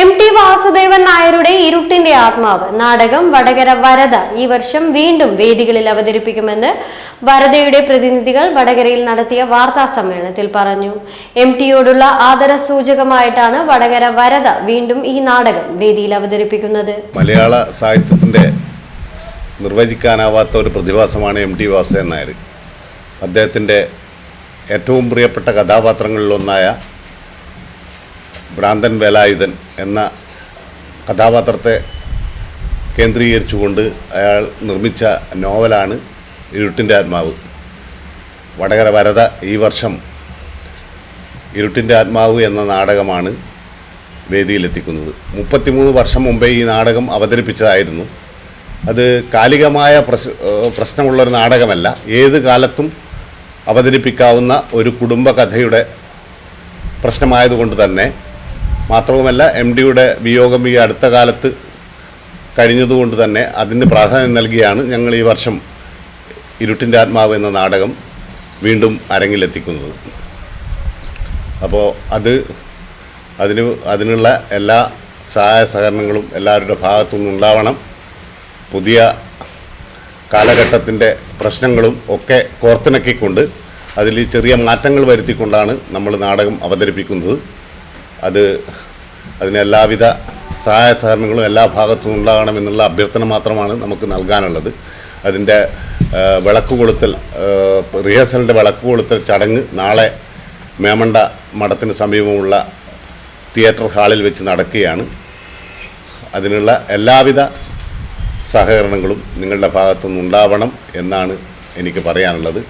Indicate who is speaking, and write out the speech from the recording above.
Speaker 1: M T Vasudevan നായരുടെ ഇരുട്ടിന്റെ ആത്മാവ്. നാടകം വടകര വരദ ഈ വർഷം വീണ്ടും വേദികളിൽ അവതരിപ്പിക്കുമെന്ന് വരദയുടെ പ്രതിനിധികൾ വടകരയിൽ നടത്തിയ വാർത്താ സമ്മേളനത്തിൽ പറഞ്ഞു. എം ടിയോടുള്ള ആദര സൂചകമായിട്ടാണ് വടകര വരദ വീണ്ടും ഈ നാടകം വേദിയിൽ അവതരിപ്പിക്കുന്നത്.
Speaker 2: മലയാള സാഹിത്യത്തിന്റെ നിർവചിക്കാനാവാത്ത ഒരു പ്രതിഭാസമാണ് എം ടി വാസുദേവൻ നായർ. അദ്ദേഹത്തിന്റെ ഏറ്റവും പ്രിയപ്പെട്ട കഥാപാത്രങ്ങളിലൊന്നായ ഭ്രാന്തൻ വേലായുധൻ എന്ന കഥാപാത്രത്തെ കേന്ദ്രീകരിച്ചുകൊണ്ട് അയാൾ നിർമ്മിച്ച നോവലാണ് ഇരുട്ടിന്റെ ആത്മാവ്. വടകര വരത ഈ വർഷം ഇരുട്ടിന്റെ ആത്മാവ് എന്ന നാടകമാണ് വേദിയിലെത്തിക്കുന്നത്. മുപ്പത്തിമൂന്ന് വർഷം മുമ്പേ ഈ നാടകം അവതരിപ്പിച്ചതായിരുന്നു. അത് കാലികമായ പ്രശ് പ്രശ്നമുള്ളൊരു നാടകമല്ല. ഏത് കാലത്തും അവതരിപ്പിക്കാവുന്ന ഒരു കുടുംബകഥയുടെ പ്രശ്നമായതുകൊണ്ട് തന്നെ മാത്രവുമല്ല എം ഡിയുടെ വിയോഗം ഈ അടുത്ത കാലത്ത് കഴിഞ്ഞതുകൊണ്ട് തന്നെ അതിന് പ്രാധാന്യം നൽകിയാണ് ഞങ്ങൾ ഈ വർഷം ഇരുട്ടിന്റെ ആത്മാവ് എന്ന നാടകം വീണ്ടും അരങ്ങിലെത്തിക്കുന്നത്. അപ്പോൾ അത് അതിന് അതിനുള്ള എല്ലാ സഹായ സഹകരണങ്ങളും എല്ലാവരുടെ ഭാഗത്തു ഉണ്ടാവണം പുതിയ കാലഘട്ടത്തിന്റെ പ്രശ്നങ്ങളും ഒക്കെ കോർത്തിണക്കിക്കൊണ്ട് അതിൽ ചെറിയ മാറ്റങ്ങൾ വരുത്തിക്കൊണ്ടാണ് നമ്മൾ നാടകം അവതരിപ്പിക്കുന്നത്. അത് അതിന് എല്ലാവിധ സഹായ സഹകരണങ്ങളും എല്ലാ ഭാഗത്തും ഉണ്ടാകണമെന്നുള്ള അഭ്യർത്ഥന മാത്രമാണ് നമുക്ക് നൽകാനുള്ളത്. അതിന്റെ വിളക്ക് കൊളുത്തൽ റിഹേഴ്സലിന്റെ വിളക്ക് കൊളുത്തൽ ചടങ്ങ് നാളെ മേമണ്ട മഠത്തിന് സമീപമുള്ള തിയേറ്റർ ഹാളിൽ വെച്ച് നടക്കുകയാണ്. അതിനുള്ള എല്ലാവിധ സഹകരണങ്ങളും നിങ്ങളുടെ ഭാഗത്തുനിന്ന് ഉണ്ടാവണം എന്നാണ് എനിക്ക് പറയാനുള്ളത്.